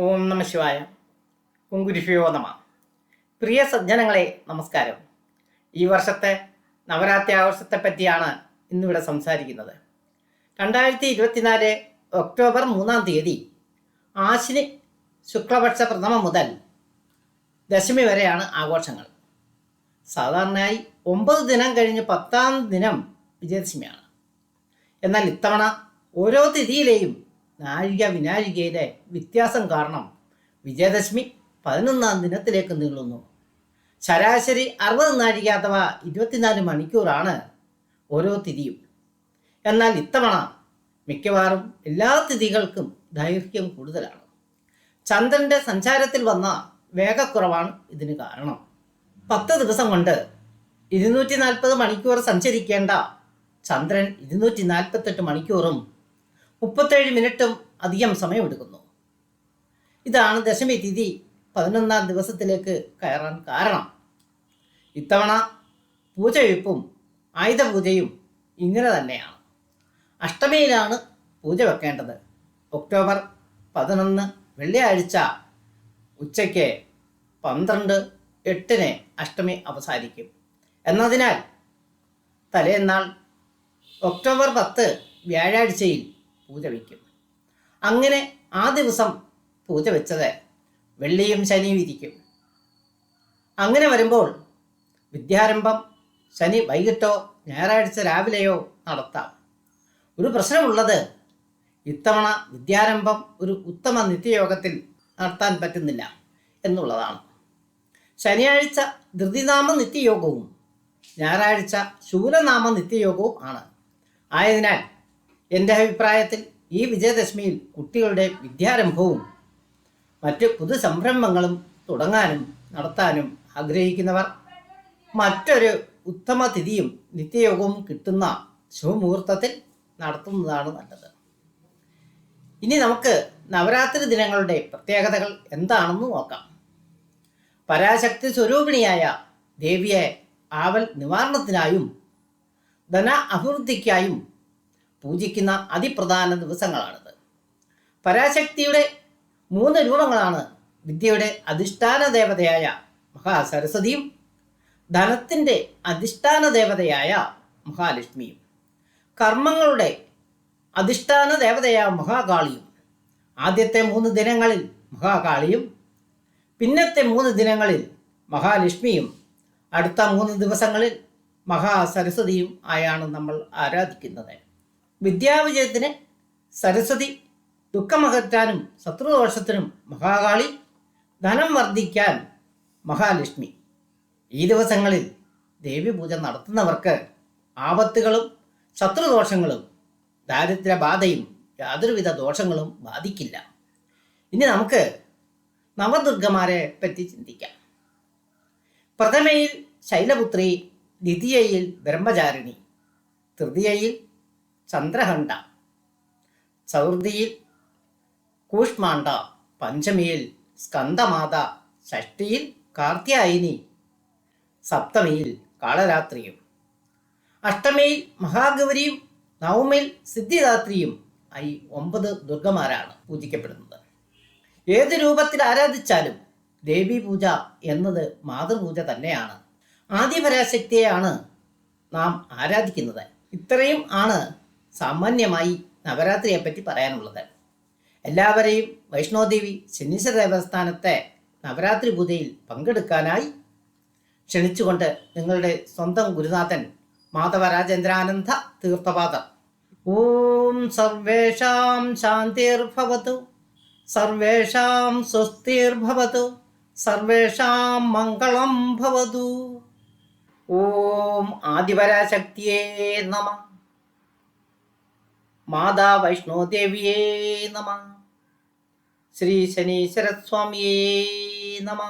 ഓം നമ ശിവായ. കുങ്കുരുഷ്യോ നമ. പ്രിയ സജ്ജനങ്ങളെ നമസ്കാരം. ഈ വർഷത്തെ നവരാത്രി ആഘോഷത്തെ പറ്റിയാണ് ഇന്നിവിടെ സംസാരിക്കുന്നത്. രണ്ടായിരത്തി ഇരുപത്തിനാല് ഒക്ടോബർ മൂന്നാം തീയതി ആശിനി ശുക്ലപക്ഷ പ്രഥമ മുതൽ ദശമി വരെയാണ് ആഘോഷങ്ങൾ. സാധാരണയായി ഒമ്പത് ദിനം കഴിഞ്ഞ് പത്താം ദിനം വിജയദശമിയാണ്. എന്നാൽ ഇത്തവണ ഓരോ തിഥിയിലെയും നാഴിക വിനാഴികയിലെ വ്യത്യാസം കാരണം വിജയദശമി പതിനൊന്നാം ദിനത്തിലേക്ക് നീളുന്നു. ശരാശരി അറുപത് നാഴിക അഥവാ ഇരുപത്തിനാല് മണിക്കൂറാണ് ഓരോ തിഥിയും. എന്നാൽ ഇത്തവണ മിക്കവാറും എല്ലാ തിഥികൾക്കും ദൈർഘ്യം കൂടുതലാണ്. ചന്ദ്രന്റെ സഞ്ചാരത്തിൽ വന്ന വേഗക്കുറവാണ് ഇതിന് കാരണം. പത്ത് ദിവസം കൊണ്ട് ഇരുന്നൂറ്റി നാൽപ്പത് മണിക്കൂർ സഞ്ചരിക്കേണ്ട ചന്ദ്രൻ ഇരുന്നൂറ്റി നാൽപ്പത്തെട്ട് മണിക്കൂറും മുപ്പത്തേഴ് മിനിറ്റും അധികം സമയമെടുക്കുന്നു. ഇതാണ് ദശമി തിഥി പതിനൊന്നാം ദിവസത്തിലേക്ക് കയറാൻ കാരണം. ഇത്തവണ പൂജവെപ്പും ആയുധപൂജയും ഇങ്ങനെ തന്നെയാണ്. അഷ്ടമിയിലാണ് പൂജ വെക്കേണ്ടത്. ഒക്ടോബർ പതിനൊന്ന് വെള്ളിയാഴ്ച ഉച്ചയ്ക്ക് പന്ത്രണ്ട് എട്ടിന് അഷ്ടമി അവസാനിക്കും. എന്നതിനാൽ തലേന്നാൾ ഒക്ടോബർ പത്ത് വ്യാഴാഴ്ചയിൽ പൂജ വയ്ക്കും അങ്ങനെ ആ ദിവസം പൂജ വെച്ചത് വെള്ളിയും ശനിയും ഇരിക്കും. അങ്ങനെ വരുമ്പോൾ വിദ്യാരംഭം ശനി വൈകിട്ടോ ഞായറാഴ്ച രാവിലെയോ നടത്താം. ഒരു പ്രശ്നമുള്ളത് ഇത്തവണ വിദ്യാരംഭം ഒരു ഉത്തമ നിത്യയോഗത്തിൽ നടത്താൻ പറ്റുന്നില്ല എന്നുള്ളതാണ്. ശനിയാഴ്ച ധൃതിനാമ നിത്യയോഗവും ഞായറാഴ്ച ശൂലനാമ നിത്യയോഗവും ആണ്. ആയതിനാൽ എന്റെ അഭിപ്രായത്തിൽ ഈ വിജയദശമിയിൽ കുട്ടികളുടെ വിദ്യാരംഭവും മറ്റ് പുതു സംരംഭങ്ങളും തുടങ്ങാനും നടത്താനും ആഗ്രഹിക്കുന്നവർ മറ്റൊരു ഉത്തമ തിഥിയും നിത്യയോഗവും കിട്ടുന്ന ശുഭമുഹൂർത്തത്തിൽ നടത്തുന്നതാണ് നല്ലത്. ഇനി നമുക്ക് നവരാത്രി ദിനങ്ങളുടെ പ്രത്യേകതകൾ എന്താണെന്ന് നോക്കാം. പരാശക്തി സ്വരൂപിണിയായ ദേവിയെ ആവൽ നിവാരണത്തിനായും ധന അഭിവൃദ്ധിക്കായും പൂജിക്കുന്ന അതിപ്രധാന ദിവസങ്ങളാണിത്. പരാശക്തിയുടെ മൂന്ന് രൂപങ്ങളാണ് വിദ്യയുടെ അധിഷ്ഠാന ദേവതയായ മഹാസരസ്വതിയും ധനത്തിന്റെ അധിഷ്ഠാന ദേവതയായ മഹാലക്ഷ്മിയും കർമ്മങ്ങളുടെ അധിഷ്ഠാന ദേവതയായ മഹാകാളിയും ആദ്യത്തെ മൂന്ന് ദിനങ്ങളിൽ മഹാകാളിയും പിന്നത്തെ മൂന്ന് ദിനങ്ങളിൽ മഹാലക്ഷ്മിയും അടുത്ത മൂന്ന് ദിവസങ്ങളിൽ മഹാസരസ്വതിയും ആയാണ് നമ്മൾ ആരാധിക്കുന്നത്. വിദ്യാവിജയത്തിന് സരസ്വതി ദുഃഖമകറ്റാനും ശത്രുദോഷത്തിനും മഹാകാളി ധനം വർദ്ധിക്കാൻ മഹാലക്ഷ്മി. ഈ ദിവസങ്ങളിൽ ദേവീപൂജ നടത്തുന്നവർക്ക് ആപത്തുകളും ശത്രുദോഷങ്ങളും ദാരിദ്ര്യബാധയും യാതൊരുവിധ ദോഷങ്ങളും ബാധിക്കില്ല. ഇനി നമുക്ക് നവദുർഗമാരെ പറ്റി ചിന്തിക്കാം. പ്രഥമയിൽ ശൈലപുത്രി ദ്വിതീയയിൽ ബ്രഹ്മചാരിണി തൃതീയയിൽ ചന്ദ്രഹണ്ഡ ചതുർത്ഥിയിൽ കൂഷ്മാണ്ട പഞ്ചമിയിൽ സ്കന്ദമാത ഷഷ്ടിയിൽ കാർത്യായനി സപ്തമിയിൽ കാളരാത്രിയും അഷ്ടമിയിൽ മഹാഗൗരിയും നവമിയിൽ സിദ്ധിദാത്രിയും ആയി ഒമ്പത് ദുർഗമാരാണ് പൂജിക്കപ്പെടുന്നത്. ഏത് രൂപത്തിൽ ആരാധിച്ചാലും ദേവി പൂജ എന്നത് മാതൃപൂജ തന്നെയാണ്. ആദിപരാശക്തിയെയാണ് നാം ആരാധിക്കുന്നത്. ഇത്രയും ആണ് സാമാന്യമായി നവരാത്രിയെപ്പറ്റി പറയാനുള്ളത്. എല്ലാവരെയും വൈഷ്ണോദേവി ശനീശ്വര ദേവസ്ഥാനത്തെ നവരാത്രി പൂജയിൽ പങ്കെടുക്കാനായി ക്ഷണിച്ചുകൊണ്ട് നിങ്ങളുടെ സ്വന്തം ഗുരുനാഥൻ മാധവരാജേന്ദ്രാനന്ദ തീർത്ഥപാദർ ഓം സർവേഷാം ശാന്തിർഭവതു. സർവേഷാം സ്വസ്തിർഭവതു. സർവേഷാം മംഗളം ഭവതു. ഓം ആദിപരാശക്തിയേ നമ. മാതാ വൈഷ്ണോദേവിയേ നമ. ശ്രീ ശനീശ്വരസ്വാമിയേ നമ.